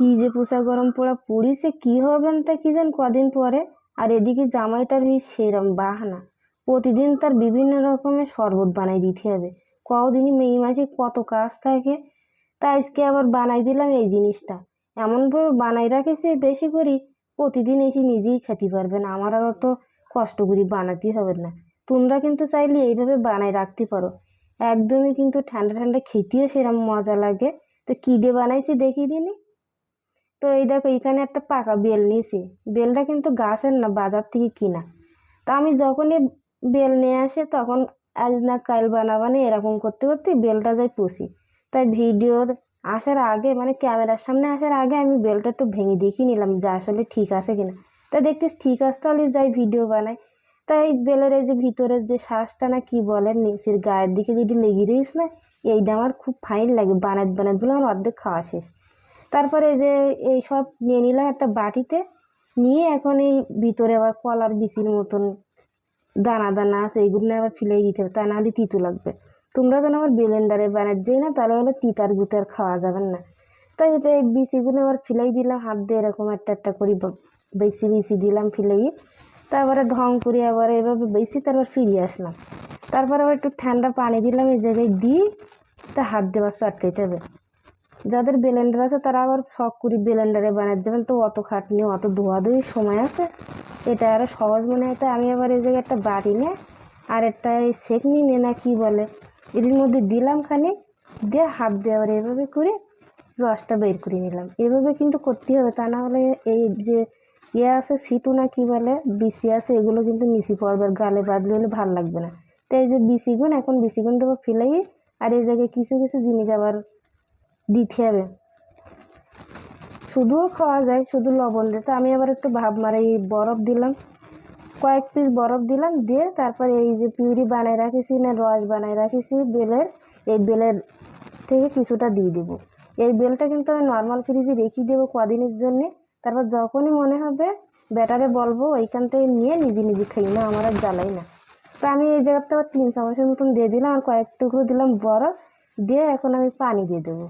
কি যে পোষা গরম পোড়া পড়িছে কি হবেন তা কি জান কদিন পরে? আর এদিকে জামাইটার এই সেরম বাহানা। প্রতিদিন তার বিভিন্ন রকমের শরবত বানাই দিতে হবে। কদিনই মেয়ে মাঝে কত কাজ থাকে, তা আজকে আবার বানাই দিলাম এই জিনিসটা। এমনভাবে বানাই রাখেছে বেশি করি, প্রতিদিন এসে নিজেই খেতে পারবে না। আমার আর অত কষ্ট করে বানাতে হবে না। তোমরা কিন্তু চাইলে এইভাবে বানাই রাখতে পারো। একদমই কিন্তু ঠান্ডা ঠান্ডা খেতেও সেরকম মজা লাগে। তো কী দিয়ে বানাইছি দেখিয়ে দিনি। তো এই দেখো, এখানে একটা পাকা বেল নিয়েছি। বেলটা কিন্তু গাছের না, বাজার থেকে কিনা। তা আমি যখনই বেল নিয়ে আসে, তখন আজ না কাল বানাবানে এরকম করতে করতে বেলটা যাই পুষি। তাই ভিডিও আসার আগে মানে ক্যামেরার সামনে আসার আগে আমি বেলটা একটু ভেঙে দেখিয়ে নিলাম যে আসলে ঠিক আছে কিনা। তা দেখতিস ঠিক আছে, তাহলে যাই ভিডিও বানাই। তাই বেলের এই যে ভিতরের যে শ্বাসটা না কি বলে, নিচের গায়ের দিকে যদি লেগে রইস না, এইটা আমার খুব ফাইন লাগে বানাত বানাত বলে আমার অর্ধেক খাওয়া শেষ। তারপরে যে এই সব নিয়ে নিলাম একটা বাটিতে, নিয়ে এখন এই ভিতরে আবার কলার বিচির মতন দানা দানা আছে, এইগুলো আবার ফেলেই দিতে হবে, তা না হলে তিতু লাগবে। তোমরা যেন আবার ব্লেন্ডারে বানাচ্ছেই না, তাহলে হলে তিতার গুতার খাওয়া যাবে না। তাই এটা এই বিচিগুলো আবার ফেলেই দিলাম, হাত দিয়ে এরকম একটা একটা করে বেশি বেশি দিলাম ফেলেই। তারপরে ঢং করে আবার এভাবে বেশি তারপর ফিরে আসলাম। তারপর আবার একটু ঠান্ডা পানি দিলাম, এই জায়গায় দিয়ে তা হাত দেওয়ার চটকাইতে হবে। যাদের ব্লেন্ডার আছে, তারা আবার শখ করি ব্লেন্ডারে বানাতে যাবেন তো অত খাটনি, অত ধোয়াধুয়ি সময় আছে। এটা আরও সহজ মনে হয়। আমি আবার এই জায়গায় একটা বাড়ি নে আর একটা এই সেকনি নে না কি বলে এর মধ্যে দিলাম খানি দিয়ে হাত দিয়ে আবার এভাবে করে রসটা বের করে নিলাম। এভাবে কিন্তু করতে হবে। তা না হলে এই যে ইয়ে আছে, সিটু না কী বলে বিসি আছে, এগুলো কিন্তু মিশি পড়বে গালে বাঁধলে হলে ভালো লাগবে না। তো এই যে বিসিগুন এখন বিসিগুন দেবো ফেলেই আর এই জায়গায় কিছু কিছু জিনিস আবার দিতে হবে। শুধুও খাওয়া যায়, শুধু লবণ দিয়ে। তো আমি আবার একটু ভাব মারে, এই বরফ দিলাম, কয়েক পিস বরফ দিলাম, দিয়ে তারপরে এই যে পিউরি বানায় রাখেছি না, রস বানায় রাখেছি, বেলের, এই বেলের থেকে কিছুটা দিয়ে দেবো। এই বেলটা কিন্তু আমি নর্মাল ফ্রিজে রেখে দেবো কদিনের জন্যে। তারপর যখনই মনে হবে, ব্যাটারে বলব, ওইখান থেকে নিয়ে নিজে নিজে খাই, না আমার আর জ্বালাই না। তো আমি এই জায়গাতে আবার তিন চামচের মতন দিয়ে দিলাম, আর কয়েক টুকরো দিলাম বরফ, দিয়ে এখন আমি পানি দিয়ে দেবো।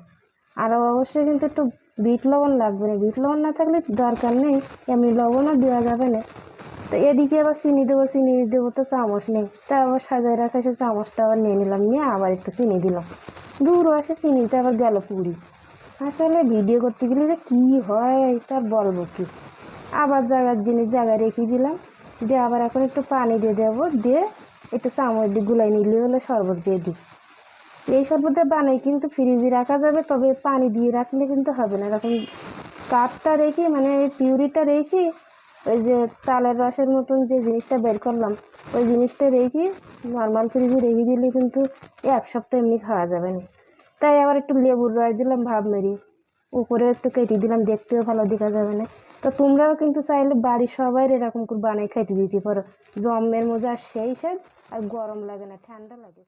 আর অবশ্যই কিন্তু একটু বিট লবণ লাগবে না। বিট লবণ না থাকলে দরকার নেই। এমনি লবণও দেওয়া যাবে না। তো এদিকে আবার চিনি দেবো চিনি দেবো তো চামচ নেই। তা আবার সাজায় রাখা সে চামচটা আবার নিয়ে নিলাম, নিয়ে আবার একটু চিনি দিলাম। দূর আসে চিনিতে আবার গেল পুরি। আসলে ভিডিও করতে গেলে যে কী হয়, তা বলব কি? আবার জায়গার জিনিস জায়গায় রেখে দিলাম। দিয়ে আবার এখন একটু পানি দিয়ে দেবো, দিয়ে একটু চামচ দিয়ে গুলাই নিলে হলে শরবত দিয়ে দিই। এই শরবতটা বানাই, কিন্তু ফ্রিজে রাখা যাবে, তবে পানি দিয়ে রাখলে কিন্তু হবে না। এরকম কাপটা রেখে মানে পিউরিটা রেখে, ওই যে তালের রসের মতন যে জিনিসটা বের করলাম, ওই জিনিসটা রেখে নর্মাল ফ্রিজে রেখে দিলে কিন্তু এক সপ্তাহ এমনি খাওয়া যাবে না। তাই আবার একটু লেবুর রস দিলাম, ভাব মেরি। উপরে একটু কেটে দিলাম, দেখতেও ভালো দেখা যাবে না। তো তোমরাও কিন্তু চাইলে বাড়ির সবাই এরকম করে বানাই খাইতে দিতে পারো। জমের মজা আর সেই স্বাদ, আর গরম লাগে না, ঠান্ডা লাগে।